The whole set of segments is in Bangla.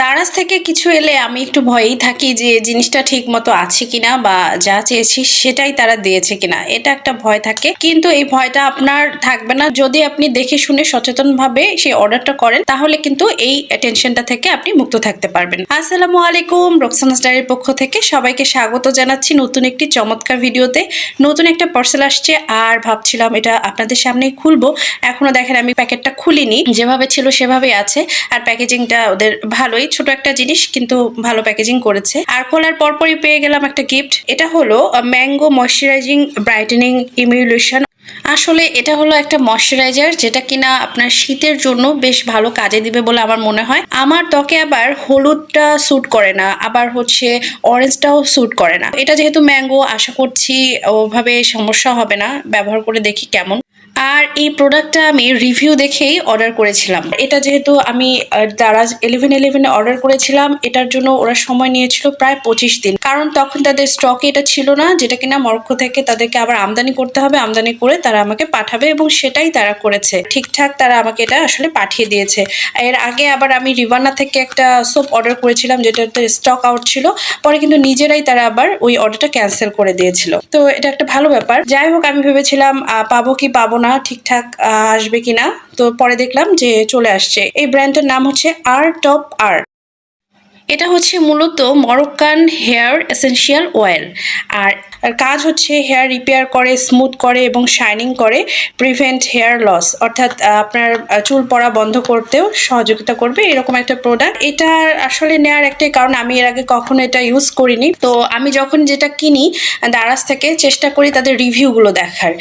দারাজ থেকে কিছু এলে আমি একটু ভয়েই থাকি যে জিনিসটা ঠিক মতো আছে কিনা বা যা চেয়েছি সেটাই তারা দিয়েছে কিনা। এটা একটা ভয় থাকে। কিন্তু এই ভয়টা আপনার থাকবে না। যদি আপনি দেখে শুনে সচেতনভাবে সেই অর্ডারটা করেন, তাহলে কিন্তু এই টেনশনটা থেকে আপনি মুক্ত থাকতে পারবেন। আসসালামু আলাইকুম রোকসানাস ডায়ের পক্ষ থেকে সবাইকে স্বাগত জানাচ্ছি নতুন একটি চমৎকার ভিডিওতে। নতুন একটা পার্সেল আসছে আর ভাবছিলাম এটা আপনাদের সামনেই খুলবো। এখনও দেখেন আমি প্যাকেটটা খুলিনি। যেভাবে ছিল সেভাবেই আছে। আর প্যাকেজিংটা ওদের ভালোই ছোট একটা জিনিস কিন্তু ভালো প্যাকেজিং করেছে। আর খোলার পরপরই পেয়ে গেলাম একটা গিফট এটা হলো ম্যাঙ্গো ময়শ্চারাইজিং ব্রাইটেনিং ইমিউলেশন আসলে এটা হলো একটা ময়শ্চারাইজার যেটা কিনা আপনার শীতের জন্য বেশ ভালো কাজে দিবে বলে আমার মনে হয়। আমার ত্বকে আবার হলুদটা স্যুট করে না, আবার হচ্ছে অরেঞ্জটাও স্যুট করে না। এটা যেহেতু ম্যাঙ্গো আশা করছি ওভাবে সমস্যা হবে না। ব্যবহার করে দেখি কেমন। আর এই প্রোডাক্টটা আমি রিভিউ দেখেই অর্ডার করেছিলাম। এটা যেহেতু আমি দারাজ ইলেভেন ইলেভেনে অর্ডার করেছিলাম, এটার জন্য ওরা সময় নিয়েছিল প্রায় পঁচিশ দিন। কারণ তখন তাদের স্টকে এটা ছিল না, যেটা কিনা মরক্কো থেকে তাদেরকে আবার আমদানি করতে হবে, আমদানি করে তারা আমাকে পাঠাবে এবং সেটাই তারা করেছে। ঠিকঠাক তারা আমাকে এটা আসলে পাঠিয়ে দিয়েছে। এর আগে আবার আমি রিভানা থেকে একটা সোপ অর্ডার করেছিলাম, যেটাতে স্টক আউট ছিল। পরে কিন্তু নিজেরাই তারা আবার ওই অর্ডারটা ক্যান্সেল করে দিয়েছিল। তো এটা একটা ভালো ব্যাপার। যাই হোক, আমি ভেবেছিলাম পাবো কি পাবো না ঠিকঠাক আসবে কিনা? তো পরে দেখলাম যে চলে আসছে। এই ব্র্যান্ডের নাম হচ্ছে আর টপ আর্ট এটা হচ্ছে মূলত মরক্কান হেয়ার এসেনশিয়াল অয়েল। আর আর কাজ হচ্ছে হেয়ার রিপেয়ার করে, স্মুথ করে এবং শাইনিং করে, প্রিভেন্ট হেয়ার লস। অর্থাৎ আপনার চুল পড়া বন্ধ করতেও সহযোগিতা করবে এরকম একটা প্রোডাক্ট এটা আসলে নেওয়ার একটাই কারণ, আমি এর আগে কখনো এটা ইউজ করিনি। তো আমি যখন যেটা কিনি, দারাজ থেকে চেষ্টা করি তাদের রিভিউগুলো দেখার।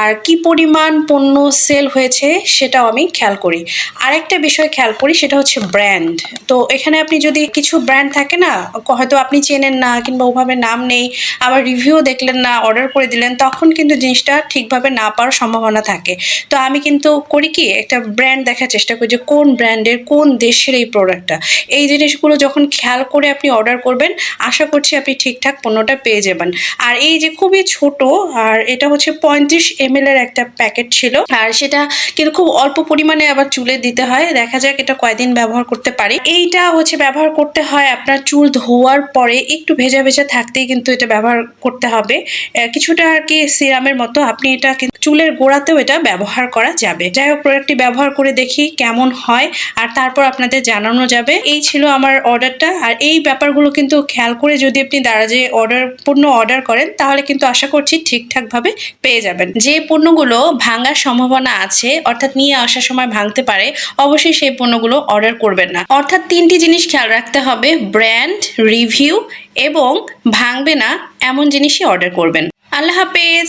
আর কি পরিমাণ পণ্য সেল হয়েছে সেটাও আমি খেয়াল করি। আরেকটা বিষয় খেয়াল করি, সেটা হচ্ছে ব্র্যান্ড তো এখানে আপনি যদি কিছু ব্র্যান্ড থাকে না, হয়তো আপনি চেনেন না কিংবা ওভাবে নাম নেই, আবার রিভিউ দেখলেন না অর্ডার করে দিলেন, তখন কিন্তু জিনিসটা ঠিকভাবে না পাওয়ার সম্ভাবনা থাকে। তো আমি কিন্তু করি কি, একটা ব্র্যান্ড দেখার চেষ্টা করি যে কোন ব্র্যান্ডের কোন দেশের এই প্রোডাক্টটা এই জিনিসগুলো যখন খেয়াল করে আপনি অর্ডার করবেন, আশা করছি আপনি ঠিকঠাক পণ্যটা পেয়ে যাবেন। আর এই যে খুবই ছোট, আর এটা হচ্ছে পঁয়ত্রিশ এম এর একটা প্যাকেট ছিল। আর সেটা কিন্তু খুব অল্প পরিমাণে আবার চুলে দিতে হয়। দেখা যাক এটা কয়দিন ব্যবহার করতে পারি। এইটা হচ্ছে ব্যবহার করতে হয় আপনার চুল ধোয়ার পরে একটু ভেজা ভেজা থাকতেই কিন্তু এটা ব্যবহার করতে হবে। কিছুটা আর কি সিরামের মতো আপনি এটা চুলের গোড়াতেও এটা ব্যবহার করা যাবে। যাই হোক প্রোডাক্টটি ব্যবহার করে দেখি কেমন হয় আর তারপর আপনাদের জানানো যাবে। এই ছিল আমার অর্ডারটা আর এই ব্যাপারগুলো কিন্তু খেয়াল করে যদি আপনি দারাজে অর্ডার পণ্য অর্ডার করেন, তাহলে কিন্তু আশা করছি ঠিকঠাকভাবে পেয়ে যাবেন। যে পণ্যগুলো ভাঙার সম্ভাবনা আছে, অর্থাৎ নিয়ে আসার সময় ভাঙতে পারে, অবশ্যই সেই পণ্যগুলো অর্ডার করবেন না। অর্থাৎ তিনটি জিনিস খেয়াল রাখতে হবে ব্র্যান্ড রিভিউ এবং ভাঙবে না এমন জিনিসই অর্ডার করবেন। আল্লাহ হাফেজ।